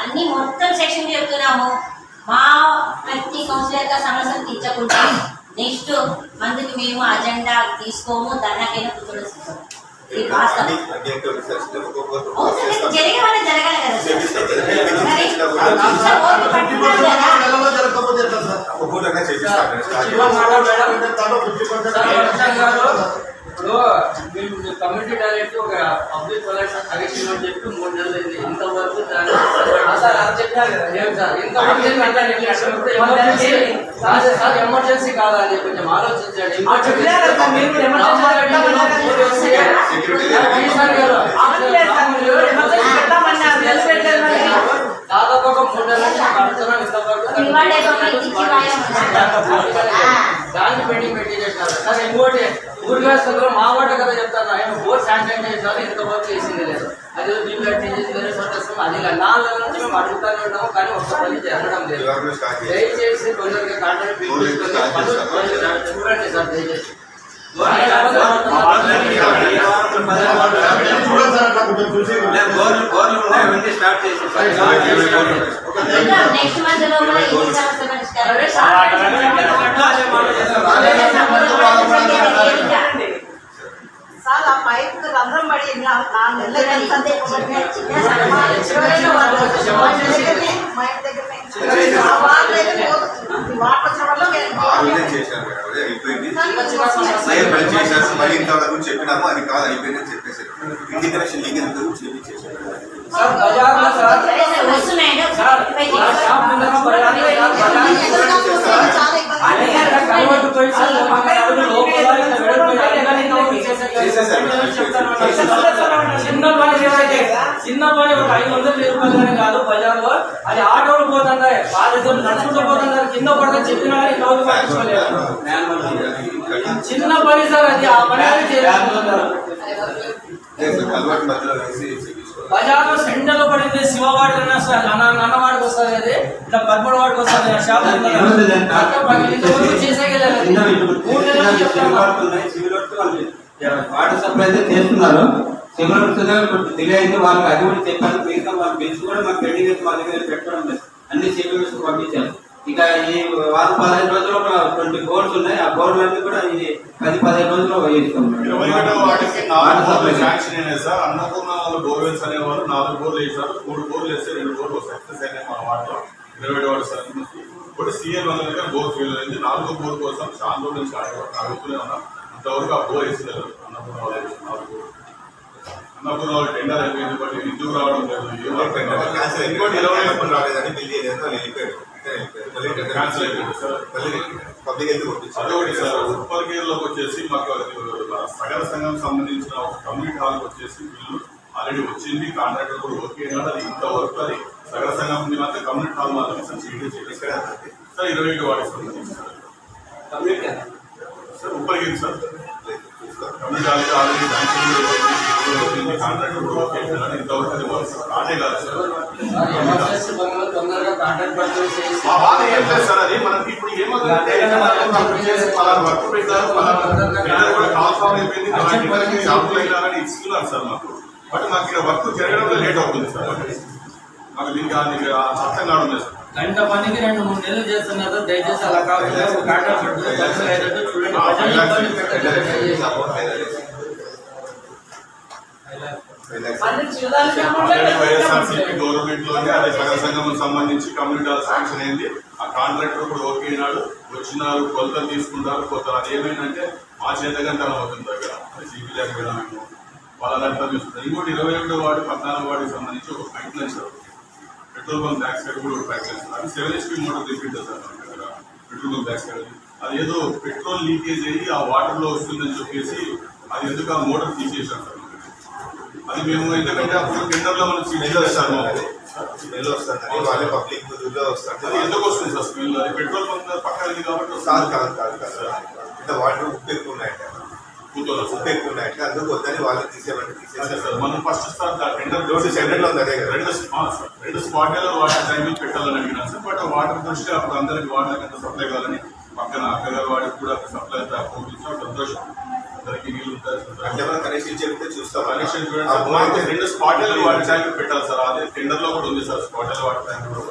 అన్ని మొత్తం సెక్షన్ చెప్తున్నాము మా ప్రతి కౌన్సిలర్గా సమస్యలు తీర్చకుండా నెక్స్ట్ మంత్కి మేము అజెండా తీసుకోము జరిగే వాళ్ళ జరగాలి కదా ఇప్పుడు మీరు కమిటీ డైరెక్ట్ ఒక పబ్లిక్ కలెక్షన్ అని చెప్పి మూడు నెలలు అయింది ఇంతవరకు దాన్ని సార్ చెప్పారు కదా ఏం సార్ ఇంతవరకు ఏంటంటే నిర్లక్ష్యం. ఇప్పుడు ఎమర్జెన్సీ సార్ సార్ ఎమర్జెన్సీ కాదా అని కొంచెం ఆలోచించండి ఆ చెప్పలేదు కదా సార్, మీరు కూడా ఎమర్జెన్సీ పెట్టామన్నారు కదా. ఈసారి గారు, అవ్వట్లేదు సార్, మీరు ఎమర్జెన్సీ పెట్టామన్నారు, తెలిసి పెట్టలేదు మరి. దాదాపు ఒక మూడు నెలల నుంచి కడుతున్నాం ఇంతవరకు ఇవాళ ఏదో ఒకటి ఇచ్చి వాయం దానికి పెండింగ్ పెట్టి చేసినారు సరే ఇంకోటి ఊరికాస్తులు మా వాట కదా చెప్తాను ఆయన బోర్ శాంక్షన్ చేసినారు ఇంతవరకు చేసింది లేదు అది బిల్లు కట్టించేసి వేరే చోట వస్తాం అది ఇలా నాలుగు నెలల నుంచి మేము అడుగుతానే ఉన్నాము కానీ ఒక్క పని జరగడం లేదు. దయచేసి కొందరికి కాంట్రాక్ట్ బిల్ తీసుకొని పనులు పనులు చూడండి సార్ దయచేసి. నెక్స్ట్ మంత్ లోపల ఈ సమస్య పరిష్కారం అదే సార్, సార్ ఆ పైప్ రంధ్రం పడి నా- నాలుగు నెలలు అయింది. అంతే. ఎవరైనా వాళ్ళు మా ఇంటి దగ్గరనే, మా ఇంటి దగ్గరనే. ఆ వాటర్ అయితే పోతుంది. వాటర్ వచ్చిన వల్ల మేము మరి ఇంతవరకు చెప్పినాము అది కాదు అయిపోయిందని చెప్పేసి ఇంటి కనెక్షన్ లీక్ ఎంత చేపించేసారు సార్ బజార్లో సార్ వస్తున్నాయండి సార్ మా షాప్ ముందర బజార్లో సార్ బజార్ చాలా ఇబ్బంది అదే అక్కడ కన్వర్ట్ పోయి సార్ పక్కన ఎవరు లోపల ఇంత వెడల్పు ఎక్కడైనా ఇంకా ఒకటి చేసేసారు. చిన్న పని చేసేది చిన్న పని ఒక ఐదు వందల వెయ్యి రూపాయలు కానీ కాదు బజార్లో అది ఆటోలు పోతున్నాయి బాధ్యతలు నడుచుకుంటూ పోతున్నారు కింద పడితే చెప్పినా చిన్న పని సార్ అది ఆ పని బజార్లో సెంటర్లో పడింది శివవాడి అన్న అన్నవాడికి వస్తుంది అది. ఇట్లా పదమూడు వాడికి వస్తుంది షాప్. వాటర్ సప్లై అయితే చేస్తున్నారు. సివిల్ వర్క్స్ డిలే అయితే వాళ్ళకి అది కూడా చెప్పారు మిగతా వాళ్ళ బిల్స్ కూడా మాకు పెండింగ్ అయితే మా దగ్గర పెట్టడం లేదు. అన్ని సివిల్ పంపించారు. ఇక ఈ వారం పదిహేను రోజులు ఒక ట్వంటీ బోర్డ్స్ ఉన్నాయి. ఆ బోర్డులు అన్ని కూడా ఇది పది పదిహేను సార్. అన్నపూర్ణ బోర్వెల్స్ అనేవారు నాలుగు బోర్లు వేసారు మూడు బోర్లు వేస్తే రెండు బోర్లు సక్సెస్ అయినాయి మన వాటిలో ఇరవై సార్ ఇప్పుడు సీఎం వాళ్ళ దగ్గర బోర్ ఫెయిల్ అయింది. నాలుగో బోర్ కోసం చాలా రోజుల నుంచి అడగ- అడుగుతూనే ఉన్నాం. ఇంతవరకు ఆ బోర్ వేసలేదు. అన్నపూర్ణ వాళ్ళు నాలుగు. అన్నపూర్ణ వాళ్ళు టెండర్ అయిపోయింది. బట్ ఎందుకు రావడం లేదు. క్యాన్సిల్ అయిపోయింది రాలేదని బిల్ చేయలేదు వాళ్ళు వెళ్ళిపోయారు. క్యాన్సిల్ అయిపోయింది సార్ పబ్లిక్ హెల్త్ పంపించారు. అదొకటి సార్ ఉప్పల్ వచ్చేసి మాకు సగర సంఘం సంబంధించిన ఒక కమ్యూనిటీ హాల్కి వచ్చేసి బిల్లు ఆల్రెడీ వచ్చింది. కాంట్రాక్టర్ కూడా ఓకే అయినాడు అది ఇంతవరకు అది సగర సంఘం మాత్రం కమ్యూనిటీ హాల్ మాత్రం సార్ చేయడం చేయలేదు సార్ ఇరవై ఐదు వాడికి సంబంధించి sir sir Uppal sir community హాల్కి ఆల్రెడీ శాంక్షన్ కాంట్రాక్టర్ కూడా ఓకే అయినాడు ఇంతవరకు అది వర్క్ కానే కాదు సార్ మా బాధ ఏం సార్ అది. మనకి ఇప్పుడు ఏమవుతుందంటే పలానా వర్క్ పెట్టారు పలానా కూడా కాల్ఫామ్ అయిపోయింది. టెండర్కి షాపులు వెళ్ళాలని ఇస్తున్నారు సార్ మాకు. బట్ మాకు ఇక్కడ వర్క్ జరగడంలో లేట్ అవుతుంది సార్. మాకు దీనికి అర్థం కావడం లేదు. గంట పనికి రెండు మూడు నెలలు చేస్తున్నారు. దయచేసి అలా కాకుండా కాంట్రాక్ట్ చూడండి ప్రజలు ఇబ్బంది పెట్టకండి దయచేసి. అన్ని చూడాల్సిన ఆల్రెడీ వైఎస్ఆర్సీపీ గవర్నమెంట్లోనే అదే సంఘం సంబంధించి కమ్యూనిటీ శాంక్షన్ అయింది. ఆ కాంట్రాక్టర్ కూడా ఓకే అయినాడు. వచ్చినారు కొలతలు తీసుకుంటారు. కొత్త అది ఏమైందంటే మా చేతగంతనం అవుతుంది దగ్గర సిపి దగ్గర మేము వాళ్ళని చూస్తున్నారు ఇంకోటి ఇరవై ఒకటో వాడు పద్నాలుగు వాడికి సంబంధించి ఒక pipe line petrol bunk back side కూడా ఒక పైప్ అది సెవెన్ హెచ్పి మోటార్ తెప్పించారు సార్ మన దగ్గర పెట్రోల్ బంక్ బ్యాక్ సైడ్ అది. ఏదో పెట్రోల్ లీకేజ్ అయ్యి ఆ వాటర్లో వస్తుందని చెప్పేసి అది ఎందుకు ఆ మోటార్ తీసేసారు సార్? అది మేము ఎందుకంటే అప్పుడు టెండర్లో మనం స్మెల్ స్విచ్ చేస్తాము వస్తుంది స్మెల్ వస్తుంది వాళ్ళే పబ్లిక్ దుర్గా అది వస్తుంది ఎందుకు వస్తుంది సార్ స్మెల్ అది పెట్రోల్ బంక్ పక్కన ఉంది కాబట్టి కాదు. కాదు కాదు కాదు. ఇంత వాటర్ ఉప్పు ఎక్కువ ఉన్నాయట. కూతురు ఉప్పు ఎక్కువ ఉన్నాయట. అందుకు వద్దని వాళ్ళు తీసేయమంటే అదే తీసేసారు సార్ మనం ఫస్ట్ స్టార్ టెండర్ రోడ్డు సెంటర్లో ఉంది అదే కదా. రెండు సార్. రెండు స్పాట్లలో వాటర్ ట్యాంకులు పెట్టాలని అడిగినాను సార్. బట్ వాటర్ దృష్ట్యా అప్పుడు అందరికి వాటర్ ఎంత సప్లై కావాలని పక్కన అక్కగారు వాడికి కూడా సప్లై పంపించాం సంతోషం. అందరికీ ఉంటారు. అంటే మనం చెప్తే చూస్తాం. చూడండి రెండు స్పాటెల్ వాటర్ ట్యాంక్ పెట్టాలి సార్. అదే టెండర్లో కూడా ఉంది సార్. స్పాటెల్ వాటర్ ట్యాంక్ కూడా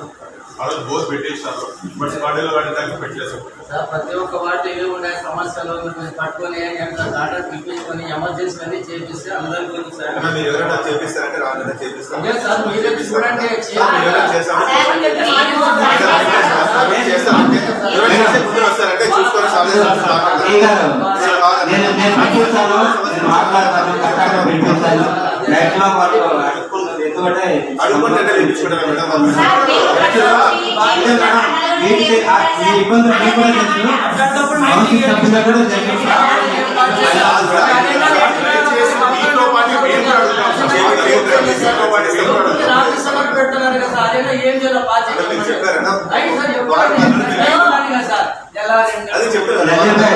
రోజు బోర్ పెట్టేసినారు బట్ పెట్టలేదు. సార్ ప్రతి ఒక్క వాటి ఏవి ఉన్నాయి సమస్యలు పట్టుకొని ఆర్డర్ పిలిపించుకొని ఎమర్జెన్సీ అన్ని చేపిస్తే అందరికీ ఉంది సార్. అన్న, మీరు ఎవరైనా చేపిస్తారంటే రాకుండా చేపిస్తాం. అదే సార్ మీరే చూడండి. సార్, మీరు ఎవరైనా చేస్తాం చేస్తాం అంటే ఎవరైనా చేస్తే ముందు వస్తారంటే చూసుకొని సార్ నేను పంపిస్తాను నేను మాట్లాడతాను కరెక్ట్గా పెట్టిస్తాను మాక్సిమం వాళ్ళు అడుక్కున్నది ఎందుకంటే అడుగుకుంటే తెప్పించుకుంటారా మేడం ఈ ఇబ్బందులు మీకు కూడా తెలుసు మీతో పాటు మేము కూడా అడుగుతాం సార్. మీతో పాటు మేము కూడా అడుగుతాం. ఆఫీస్ సభకు పెడుతున్నారు కదా సార్ అదేనా ఏం చేయాలో బాగా అంటే మీరు చెప్పారన్నా? రైట్ సార్ ఎప్పుడు కదా సార్ ఎలా అది చెప్తారు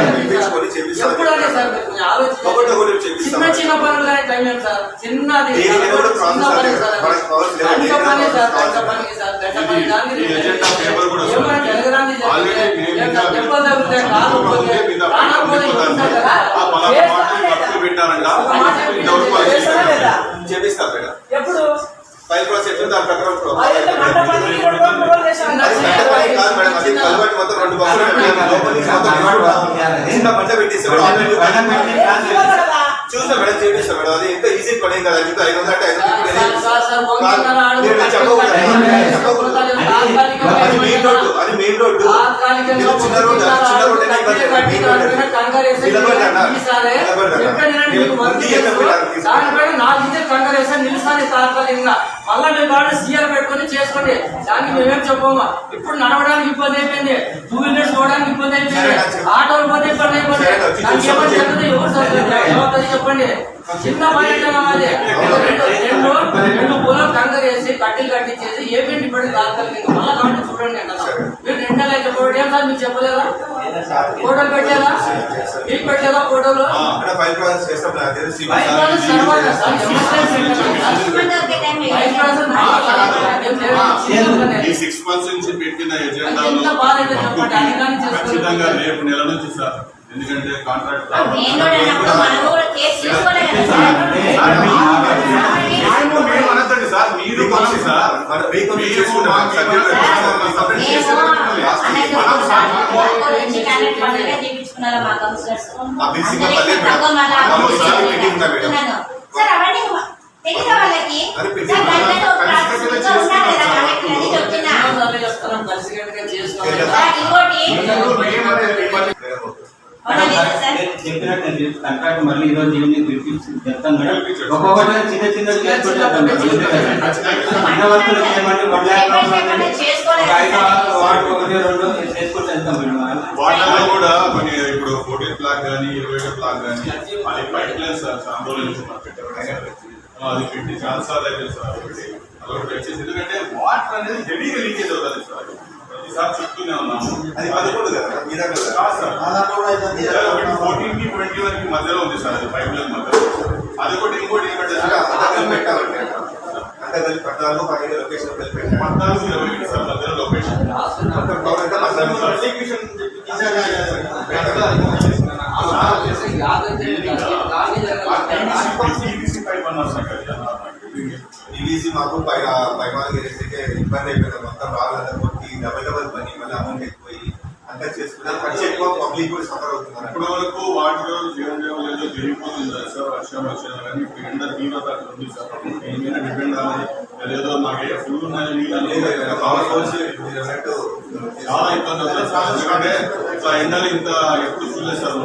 పిలిపించుకొని చేపిస్తాం ఎప్పుడు అనే సార్ మీరు కొంచెం ఆలోచించండి. ఒకటి ఒకటి చేపిస్తాం చిన్న చిన్న పనులు కానీ టైం ఏం సార్ చిన్నది దీని మీద కూడా చిన్న ప్రాబ్లమ్స్ పని అదే. సార్ అది. మనకి కావాల్సిన గంట దేని మీద పని సార్ ప్రాబ్లమ్స్ గంట పని సార్ గంట పని దానికి ఈ ఎజెండా పేపర్ కూడా సార్. ఏమైనా జరగరానిది జరిగితే, ఆల్రెడీ మేము ఏం ఇంకా సార్ దెబ్బలు తగిలితే, కాలు పోతే, మీద ప్రాణాలు పోతే పడిపోతుంది. ఉంటాయి కదా. ఆ పలానా చేస్తారా మాటలు లేదా? ఖర్చు పెట్టారంట ఒక మాట ఇంతవరకు వాళ్ళు చేస్తారా లేదా? చేపిస్తాం మేడం ఎప్పుడు ఫైల్ ప్రాసెస్ దాని ప్రకారం అదైతే గంట పని రెండు రోజులు మూడు రోజులు చేశారు. అది గంట పని కాదు మేడం అది కలబట్టి మొత్తం రెండు బస్సులు పెట్టాము. లోపల నుంచి మొత్తం తీసుకుంటాము. చిన్న బండ పెట్టేసి కూడా ఆల్రెడీ బండ పెట్టి ఇవ్వాలి కదా. చూస్తాం మేడం చేపిస్తాం మేడం అది ఎంత ఈజీ పని ఏం కదా అది ఐదు వందలు అంటే ఐదు వందలు సార్, సార్, సార్, వందన్నర అడుగు మీరు చెప్పకూడదు. చెప్పకూడదు. తాత్కాలికంగా అది మెయిన్ రోడ్డు అది మెయిన్ రోడ్డు చిన్న రోడ్డు అది చిన్న రోడ్డు దానిపైన నాలుగు నిలుస్తాను తాత్కాలికంగా మళ్ళా మీరు సీఆర్ పెట్టుకొని చేసుకోండి దానికి మేమేం చెప్పమా ఇప్పుడు నడవడానికి ఇబ్బంది అయిపోయింది టూ వీలర్స్ పోవడానికి ఇబ్బంది అయిపోయింది ఆటోలు పోతే ఇబ్బంది అయిపోయింది దానికి ఏమని ఎవరు చెప్పండి చిన్న పర్యటన అది రెండు రెండు రెండు కంకరేసి కట్టెలు కట్టించేసి ఏ పెట్టి పడి తాత్కాలికంగా మళ్ళా కాబట్టి చూడండి అంటున్నాం మీరు రెండో ఏం సార్ మీరు చెప్పలేదా? ఫోటోలు పెట్టారా? మీకు పెట్టారా ఫోటోలు అంటే ఫైల్ ప్రాసెస్ చేస్తాం. ఈ సిక్స్ మంత్స్ నుంచి పెట్టిన ఎజెండాలో. ఖచ్చితంగా రేపు నెల నుంచి సార్ ఎందుకంటే కాంట్రాక్ట్ కేసు తీసుకోలే కదా సార్ మీరు మనం సార్ మనం సార్ అవన్నీ తెలియదు వాళ్ళకి అది సార్ పెట్టింది. దాంట్లో ఒక కలిసి ప్రాసెస్ కట్టుగా ఉన్నారు కదా చేసుకున్నాం. కలెక్టర్ అని చెప్తున్నా ఎన్నోసార్లు చెప్తున్నాం కలిసికట్టుగా చేసుకోవాలి సార్ ఇంకోటి మేడం, అవునా లేదా సార్ నేను చెప్పినట్టు కాంట్రాక్ట్ మళ్ళీ ఈ రోజు ఈవినింగ్ పిలిపించి చెప్తాను మేడం. ఒక్కొక్కటి చిన్న చిన్న చిన్న వర్కులు చేయమంటే వన్ ల్యాక్ ఒక ఐదు ఆరు వార్డు ఒకటి రెండు చేసుకుంటే వెళ్తాం మేడం. వాటిలో కూడా కొన్ని ఇప్పుడు ఫోర్టీన్ బ్లాక్ కానీ ఇరవై ఒకటి బ్లాక్ కానీ అది పైప్ లైన్ సార్ చాలా రోజుల నుంచి మనం పెట్టారు అది పెట్టి చాలా సార్లు అయితే సార్. ఒకటి అదొకటి వచ్చేసి ఎందుకంటే వాటర్ అనేది హెవీగా లీకేజ్ అవుతుంది సార్. చెప్తూనే ఉన్నాము అది పదకొండు కదా మీ దగ్గర కాదు సార్ ఒకటి ఫోర్టీన్కి ట్వంటీ వన్కి మధ్యలో ఉంది సార్ అది లైన్ మధ్యలో అది ఒకటి ఇంకోటి ఏమంటే అంటే అంతా పెట్టాలంటే పద్నాలుగు పదిహేను లొకేషన్ పెట్టాలి పద్నాలుగు ఇరవై ఒకటి సార్ మధ్యలో లొకేషన్ సార్. మాకు పై పైమాలు ఇబ్బంది అయిపోయింది పబ్లిక్ కూడా సఫర్ అవుతున్నారు. ఇప్పటి వరకు జీవన జీవనంలో జరిగిపోతుంది సార్ వర్షం వచ్చినా కానీ ఇప్పుడు ఎండ తీవ్రత ఉంది సార్. ఏమైనా డిపెండ్ అవ్వాలి. అదేదో మాకు ఏ ఫుల్ ఉన్నాయి నీళ్ళు పవర్ సోర్స్ చాలా ఇబ్బంది అవుతుంది సార్. ఎందుకంటే ఎండలు ఇంత ఎక్కువ చూడలేదు సార్.